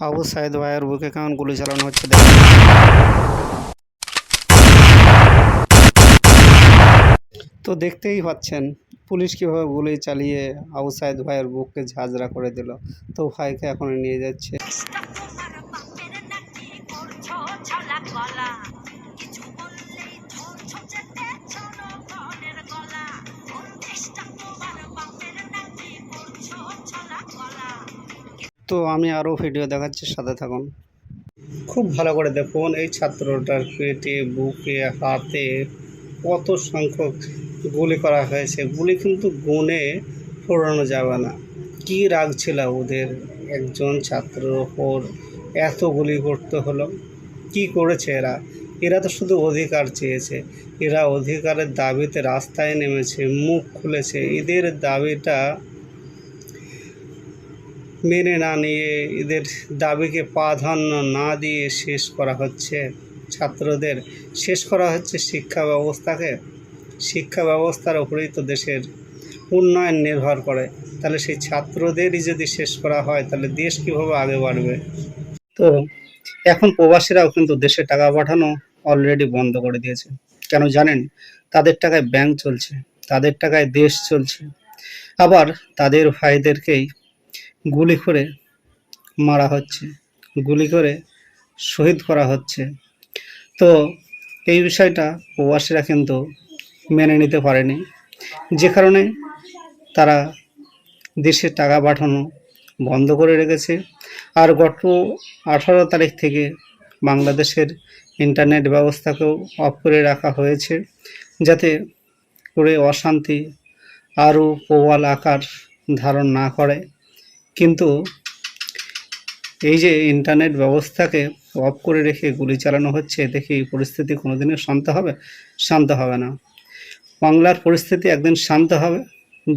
আবু সাইদ ভাইয়ের বুকে কেমন গুলি চালানো হচ্ছে দেখুন তো দেখতেই পাচ্ছেন পুলিশ কীভাবে গুলি চালিয়ে আবু সাইদ ভাইয়ের বুককে ঝাঁঝরা করে দিল তো ভাইকে এখন নিয়ে যাচ্ছে তো আমি আরও ভিডিও দেখাচ্ছি, সাথে থাকুন। খুব ভালো করে দেখুন, এই ছাত্রটার পেটে, বুকে, হাতে কত সংখ্যক গুলি করা হয়েছে। গুলি কিন্তু গুণে ফোরানো যাবে না। কী রাগ ছিল ওদের একজন ছাত্রের ওপর, এত গুলি করতে হলো। কি করেছে এরা? এরা তো শুধু অধিকার চেয়েছে। এরা অধিকারের দাবিতে রাস্তায় নেমেছে, মুখ খুলেছে। এদের দাবিটা মেনে না নিয়ে এদের দাবিকে প্রাধান্য না দিয়ে শেষ করা হচ্ছে। ছাত্রদের শেষ করা হচ্ছে শিক্ষা ব্যবস্থাকে। শিক্ষা ব্যবস্থার উপরেই তো দেশের উন্নয়ন নির্ভর করে। তাহলে সেই ছাত্রদেরই যদি শেষ করা হয়, তাহলে দেশ কীভাবে আগে বাড়বে? তো এখন প্রবাসীরাও কিন্তু দেশে টাকা পাঠানো অলরেডি বন্ধ করে দিয়েছে। কেন জানেন? তাদের টাকায় ব্যাংক চলছে, তাদের টাকায় দেশ চলছে। আবার তাদের ভাইদেরকেই গুলি করে মারা হচ্ছে, গুলি করে শহীদ করা হচ্ছে। তো এই বিষয়টা প্রবাসীরা কিন্তু মেনে নিতে পারেনি। যে কারণে তারা দেশে টাকা পাঠানো বন্ধ করে রেখেছে। আর গত আঠারো তারিখ থেকে বাংলাদেশের ইন্টারনেট ব্যবস্থাকেও অফ করে রাখা হয়েছে, যাতে করে অশান্তি আরও প্রবল আকার ধারণ না করে। কিন্তু এই যে ইন্টারনেট ব্যবস্থাকে অফ করে রেখে গুলি চালানো হচ্ছে দেখে এই পরিস্থিতি কোনোদিনও শান্ত হবে? শান্ত হবে না। বাংলার পরিস্থিতি একদিন শান্ত হবে।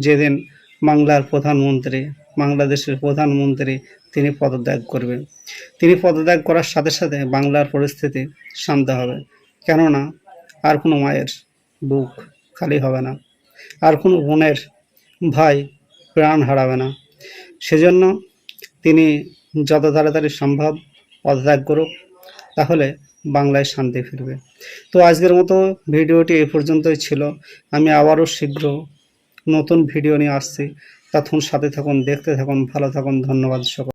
যেদিন বাংলার প্রধানমন্ত্রী, বাংলাদেশের প্রধানমন্ত্রী তিনি পদত্যাগ করবেন। তিনি পদত্যাগ করার সাথে সাথে বাংলার পরিস্থিতি শান্ত হবে। কেননা আর কোনো মায়ের বুক খালি হবে না। আর কোনো বোনের ভাই প্রাণ হারাবে না। সেজন্য তিনি যত তাড়াতাড়ি সম্ভব পদত্যাগ করুক, তাহলে বাংলায় শান্তি ফিরবে। তো আজকের মতো ভিডিওটি এ পর্যন্তই ছিল। আমি আবারও শীঘ্র নতুন ভিডিও নিয়ে আসছি। তখন সাথে থাকুন, দেখতে থাকুন, ভালো থাকুন, ধন্যবাদ সকল